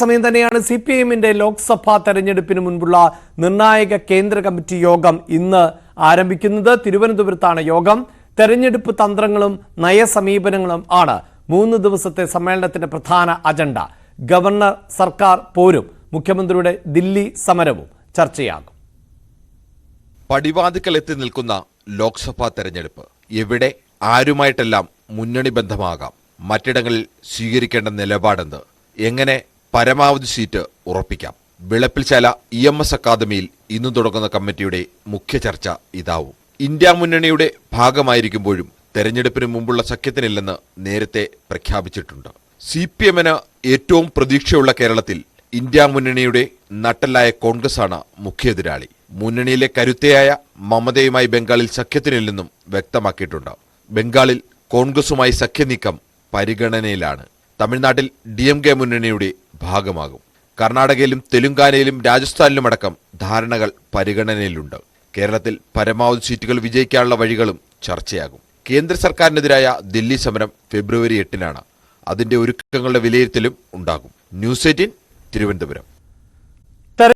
സമയം തന്നെയാണ് C P എമ്മിന്റെ ലോക്സഭാ തെരഞ്ഞെടുപ്പിന് മുൻപുള്ള നിർണായക കേന്ദ്ര കമ്മിറ്റി യോഗം ഇന്ന് ആരംഭിക്കുന്നത്. തിരുവനന്തപുരത്താണ് യോഗം. തെരഞ്ഞെടുപ്പ് തന്ത്രങ്ങളും നയസമീപനങ്ങളും ആണ് മൂന്ന് ദിവസത്തെ സമ്മേളനത്തിന്റെ പ്രധാന അജണ്ട. ഗവർണർ സർക്കാർ പോരും മുഖ്യമന്ത്രിയുടെ ദില്ലി സമരവും ചർച്ചയാകും. പടിവാതിക്കൽ എത്തി നിൽക്കുന്ന ലോക്സഭാ തെരഞ്ഞെടുപ്പ് എവിടെ ആരുമായിട്ടെല്ലാം മുന്നണി ബന്ധമാകാം? മറ്റിടങ്ങളിൽ സ്വീകരിക്കേണ്ട നിലപാടെന്ത്? എങ്ങനെ പരമാവധി സീറ്റ് ഉറപ്പിക്കാം. വിളപ്പിൽശാല ഇ എം എസ് അക്കാദമിയിൽ ഇന്ന് തുടങ്ങുന്ന കമ്മിറ്റിയുടെ മുഖ്യ ചർച്ച ഇതാവും. ഇന്ത്യ മുന്നണിയുടെ ഭാഗമായിരിക്കുമ്പോഴും തെരഞ്ഞെടുപ്പിന് മുമ്പുള്ള സഖ്യത്തിനില്ലെന്ന് നേരത്തെ പ്രഖ്യാപിച്ചിട്ടുണ്ട്. സി പി എമ്മിന് ഏറ്റവും പ്രതീക്ഷയുള്ള കേരളത്തിൽ ഇന്ത്യ മുന്നണിയുടെ നട്ടലായ ആണ് മുഖ്യ എതിരാളി മുന്നണിയിലെ കരുത്തയായ മമതയുമായി ബംഗാളിൽ സഖ്യത്തിനില്ലെന്നും വ്യക്തമാക്കിയിട്ടുണ്ട്. ബംഗാളിൽ കോൺഗ്രസുമായി സഖ്യനീക്കം പരിഗണനയിലാണ്. തമിഴ്നാട്ടിൽ ഡി എം കെ മുന്നണിയുടെ ഭാഗമാകും. കർണാടകയിലും തെലുങ്കാനയിലും രാജസ്ഥാനിലുമടക്കം ധാരണകൾ പരിഗണനയിലുണ്ട്. കേരളത്തിൽ പരമാവധി സീറ്റുകൾ വിജയിക്കാനുള്ള വഴികളും ചർച്ചയാകും. കേന്ദ്ര സർക്കാരിനെതിരായ ദില്ലി സമരം ഫെബ്രുവരി എട്ടിനാണ്. അതിന്റെ ഒരുക്കങ്ങളുടെ വിലയിരുത്തലും ഉണ്ടാകും. News eighteen Thiruvananthapuram.